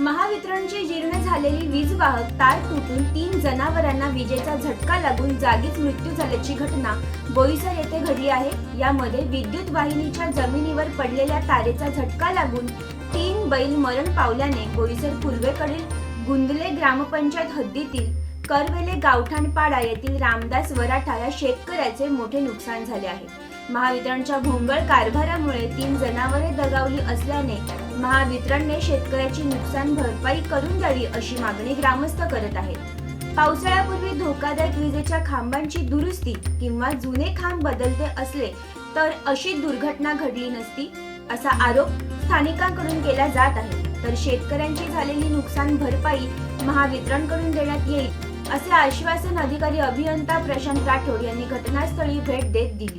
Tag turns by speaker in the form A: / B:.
A: महावितरणची जीर्ण झालेली वीज वाहक तार तुटून तीन जनावरांना विजेचा झटका लागून जागीच मृत्यू झाल्याची घटना बोईसर येथे घडली आहे. यामध्ये विद्युत वाहिनीच्या जमिनीवर पडलेल्या तारेचा झटका लागून तीन बैल मरण पावल्याने बोईसर पूर्वेकडील गुंदले ग्रामपंचायत हद्दीतील करवेले गावठाणपाडा येथील रामदास वराठा या शेतकऱ्याचे मोठे नुकसान झाले आहे. महावितरणच्या भोंगळ कारभारामुळे तीन जनावरे दगावली असल्याने महावितरणने शेतकऱ्याची नुकसान भरपाई करून द्यावी अशी मागणी ग्रामस्थ करत आहेत. पावसाळ्यापूर्वी धोकादायक विजेच्या खांबांची दुरुस्ती किंवा जुने खांब बदलते असले तर अशी दुर्घटना घडली नसती असा आरोप स्थानिकांकडून केला जात आहे. तर शेतकऱ्यांची झालेली नुकसान भरपाई महावितरणकडून देण्यात येईल असे आश्वासन अधिकारी अभियंता प्रशांत राठोड यांनी घटनास्थळी भेट देत दिली.